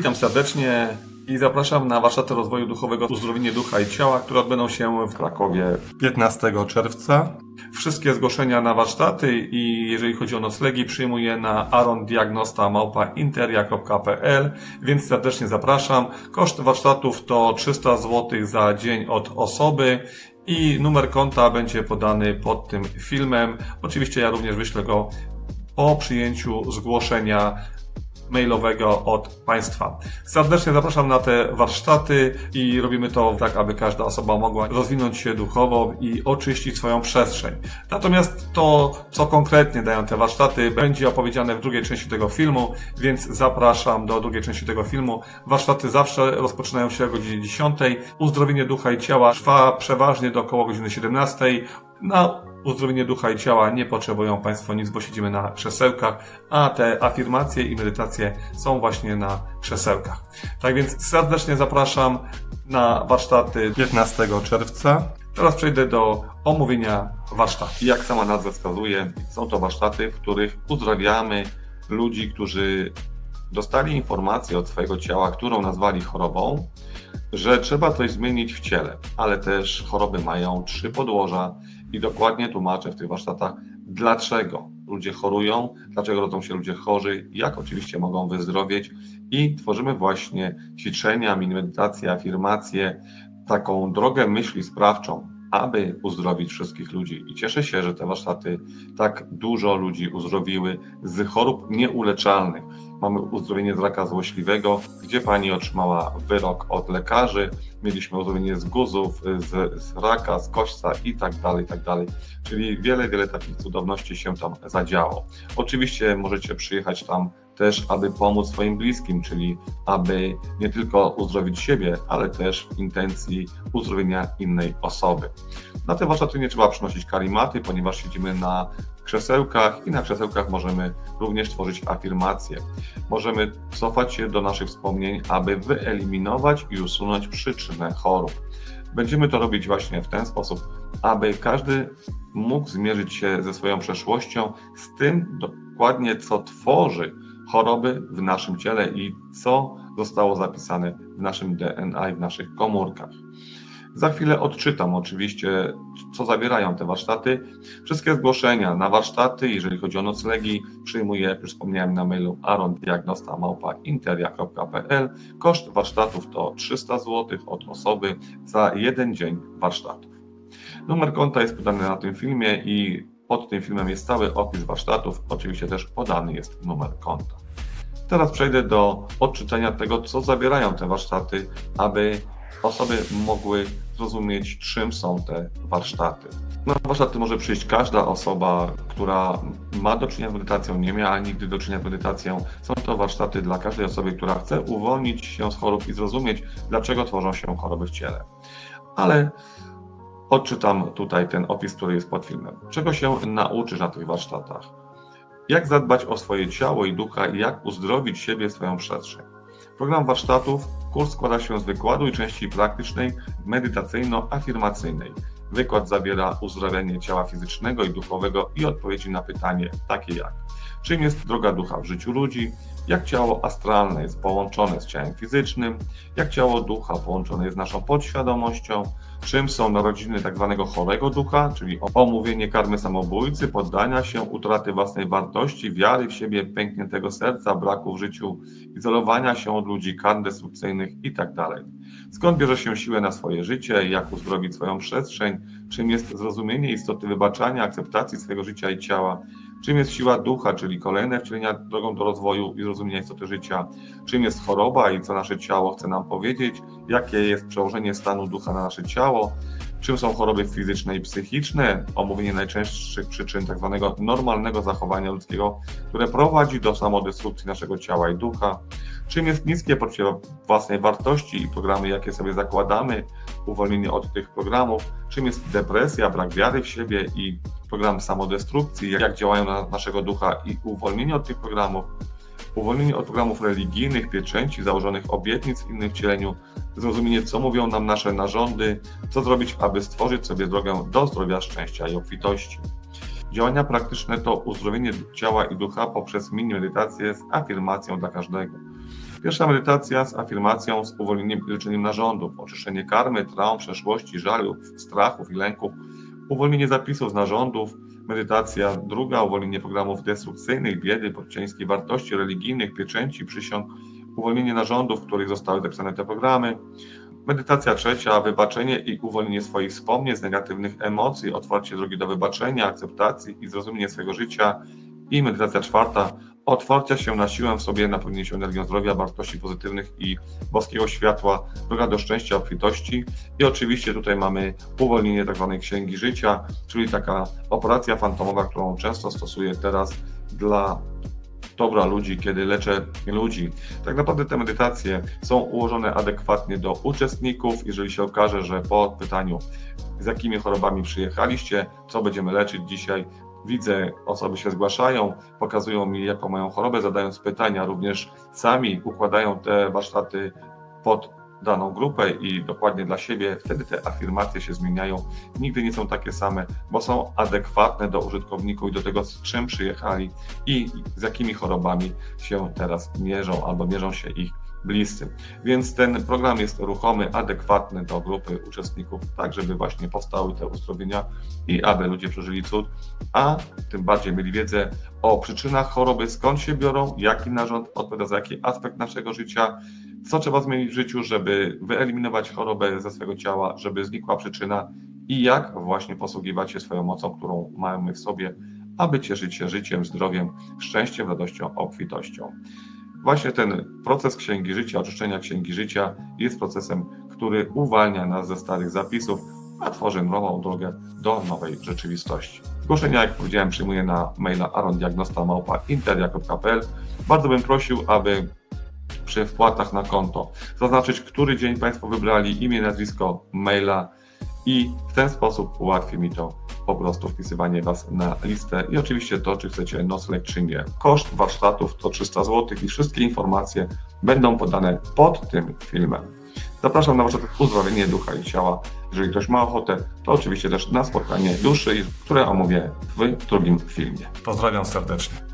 Witam serdecznie i zapraszam na warsztaty rozwoju duchowego Uzdrowienie Ducha i Ciała, które odbędą się w Krakowie 15 czerwca. Wszystkie zgłoszenia na warsztaty i jeżeli chodzi o noclegi przyjmuję na arondiagnosta.interia.pl, więc serdecznie zapraszam. Koszt warsztatów to 300 zł za dzień od osoby i numer konta będzie podany pod tym filmem. Oczywiście ja również wyślę go po przyjęciu zgłoszenia mailowego od Państwa. Serdecznie zapraszam na te warsztaty i robimy to tak, aby każda osoba mogła rozwinąć się duchowo i oczyścić swoją przestrzeń. Natomiast to, co konkretnie dają te warsztaty, będzie opowiedziane w drugiej części tego filmu, więc zapraszam do drugiej części tego filmu. Warsztaty zawsze rozpoczynają się o godzinie 10. Uzdrowienie ducha i ciała trwa przeważnie do około godziny 17. Na uzdrowienie ducha i ciała nie potrzebują Państwo nic, bo siedzimy na krzesełkach, a te afirmacje i medytacje są właśnie na krzesełkach. Tak więc serdecznie zapraszam na warsztaty 15 czerwca. Teraz przejdę do omówienia warsztatów. Jak sama nazwa wskazuje, są to warsztaty, w których uzdrawiamy ludzi, którzy dostali informację od swojego ciała, którą nazwali chorobą, że trzeba coś zmienić w ciele, ale też choroby mają trzy podłoża i dokładnie tłumaczę w tych warsztatach, dlaczego ludzie chorują, dlaczego rodzą się ludzie chorzy, jak oczywiście mogą wyzdrowieć i tworzymy właśnie ćwiczenia, mini medytacje, afirmacje, taką drogę myśli sprawczą, aby uzdrowić wszystkich ludzi. I cieszę się, że te warsztaty tak dużo ludzi uzdrowiły z chorób nieuleczalnych. Mamy uzdrowienie z raka złośliwego, gdzie pani otrzymała wyrok od lekarzy. Mieliśmy uzdrowienie z guzów, z, z raka, z kośca i tak dalej, tak dalej. Czyli wiele, wiele takich cudowności się tam zadziało. Oczywiście możecie przyjechać tam też, aby pomóc swoim bliskim, czyli aby nie tylko uzdrowić siebie, ale też w intencji uzdrowienia innej osoby. Na te warsztaty nie trzeba przynosić karimaty, ponieważ siedzimy na krzesełkach i na krzesełkach możemy również tworzyć afirmacje. Możemy cofać się do naszych wspomnień, aby wyeliminować i usunąć przyczynę chorób. Będziemy to robić właśnie w ten sposób, aby każdy mógł zmierzyć się ze swoją przeszłością, z tym dokładnie, co tworzy choroby w naszym ciele i co zostało zapisane w naszym DNA i w naszych komórkach. Za chwilę odczytam oczywiście, co zawierają te warsztaty. Wszystkie zgłoszenia na warsztaty, jeżeli chodzi o noclegi, przyjmuję, jak już wspomniałem, na mailu arondiagnosta.interia.pl. Koszt warsztatów to 300 zł od osoby za jeden dzień warsztatów. Numer konta jest podany na tym filmie i pod tym filmem jest cały opis warsztatów. Oczywiście też podany jest numer konta. Teraz przejdę do odczytania tego, co zawierają te warsztaty, aby osoby mogły zrozumieć, czym są te warsztaty. Na warsztaty może przyjść każda osoba, która ma do czynienia z medytacją, nie miała nigdy do czynienia z medytacją. Są to warsztaty dla każdej osoby, która chce uwolnić się z chorób i zrozumieć, dlaczego tworzą się choroby w ciele. Ale odczytam tutaj ten opis, który jest pod filmem. Czego się nauczysz na tych warsztatach? Jak zadbać o swoje ciało i ducha i jak uzdrowić siebie, swoją przestrzeń. Program warsztatów, kurs składa się z wykładu i części praktycznej, medytacyjno-afirmacyjnej. Wykład zawiera uzdrawianie ciała fizycznego i duchowego i odpowiedzi na pytanie takie jak czym jest droga ducha w życiu ludzi, jak ciało astralne jest połączone z ciałem fizycznym, jak ciało ducha połączone jest z naszą podświadomością, czym są narodziny tak zwanego chorego ducha, czyli omówienie karmy samobójcy, poddania się, utraty własnej wartości, wiary w siebie, pękniętego serca, braku w życiu, izolowania się od ludzi, kar destrukcyjnych itd. Skąd bierze się siłę na swoje życie, jak uzdrowić swoją przestrzeń, czym jest zrozumienie istoty wybaczania, akceptacji swojego życia i ciała, czym jest siła ducha, czyli kolejne wcielenia drogą do rozwoju i zrozumienia istoty życia, czym jest choroba i co nasze ciało chce nam powiedzieć, jakie jest przełożenie stanu ducha na nasze ciało, czym są choroby fizyczne i psychiczne, omówienie najczęstszych przyczyn tzw. Tak normalnego zachowania ludzkiego, które prowadzi do samodestrukcji naszego ciała i ducha, czym jest niskie poczucie własnej wartości i programy, jakie sobie zakładamy, uwolnienie od tych programów, czym jest depresja, brak wiary w siebie i program samodestrukcji, jak działają na naszego ducha i uwolnienie od tych programów, uwolnienie od programów religijnych, pieczęci, założonych obietnic w innym wcieleniu, zrozumienie, co mówią nam nasze narządy, co zrobić, aby stworzyć sobie drogę do zdrowia, szczęścia i obfitości. Działania praktyczne to uzdrowienie ciała i ducha poprzez mini medytację z afirmacją dla każdego. Pierwsza medytacja z afirmacją, z uwolnieniem i leczeniem narządów, oczyszczenie karmy, traum, przeszłości, żalów, strachów i lęków, uwolnienie zapisów z narządów, medytacja druga, uwolnienie programów destrukcyjnych, biedy, podcięskiej wartości religijnych, pieczęci, przysiąg, uwolnienie narządów, w których zostały zapisane te programy, Medytacja trzecia, wybaczenie i uwolnienie swoich wspomnień z negatywnych emocji, otwarcie drogi do wybaczenia, akceptacji i zrozumienie swojego życia. I medytacja czwarta, otwarcia się na siłę w sobie, napełnienie się energią zdrowia, wartości pozytywnych i boskiego światła, droga do szczęścia, obfitości. I oczywiście tutaj mamy uwolnienie tak zwanej księgi życia, czyli taka operacja fantomowa, którą często stosuję teraz dla dobra ludzi, kiedy leczę ludzi. Tak naprawdę te medytacje są ułożone adekwatnie do uczestników. Jeżeli się okaże, że po pytaniu, z jakimi chorobami przyjechaliście, co będziemy leczyć dzisiaj, widzę, osoby się zgłaszają, pokazują mi, jaką mają chorobę, zadając pytania, również sami układają te warsztaty pod daną grupę i dokładnie dla siebie, wtedy te afirmacje się zmieniają. Nigdy nie są takie same, bo są adekwatne do użytkowników i do tego, z czym przyjechali i z jakimi chorobami się teraz mierzą albo mierzą się ich bliscy. Więc ten program jest ruchomy, adekwatny do grupy uczestników, tak żeby właśnie powstały te uzdrowienia i aby ludzie przeżyli cud, a tym bardziej mieli wiedzę o przyczynach choroby, skąd się biorą, jaki narząd odpowiada za jaki aspekt naszego życia, co trzeba zmienić w życiu, żeby wyeliminować chorobę ze swojego ciała, żeby znikła przyczyna i jak właśnie posługiwać się swoją mocą, którą mamy w sobie, aby cieszyć się życiem, zdrowiem, szczęściem, radością, obfitością. Właśnie ten proces księgi życia, oczyszczenia księgi życia jest procesem, który uwalnia nas ze starych zapisów, a tworzy nową drogę do nowej rzeczywistości. Zgłoszenia, jak powiedziałem, przyjmuję na maila arondiagnosta.interia.pl. Bardzo bym prosił, aby przy wpłatach na konto zaznaczyć, który dzień Państwo wybrali, imię, nazwisko, maila i w ten sposób ułatwi mi to po prostu wpisywanie Was na listę i oczywiście to, czy chcecie nocleg, czy nie. Koszt warsztatów to 300 zł i wszystkie informacje będą podane pod tym filmem. Zapraszam na warsztat uzdrowienie ducha i ciała. Jeżeli ktoś ma ochotę, to oczywiście też na spotkanie duszy, które omówię w drugim filmie. Pozdrawiam serdecznie.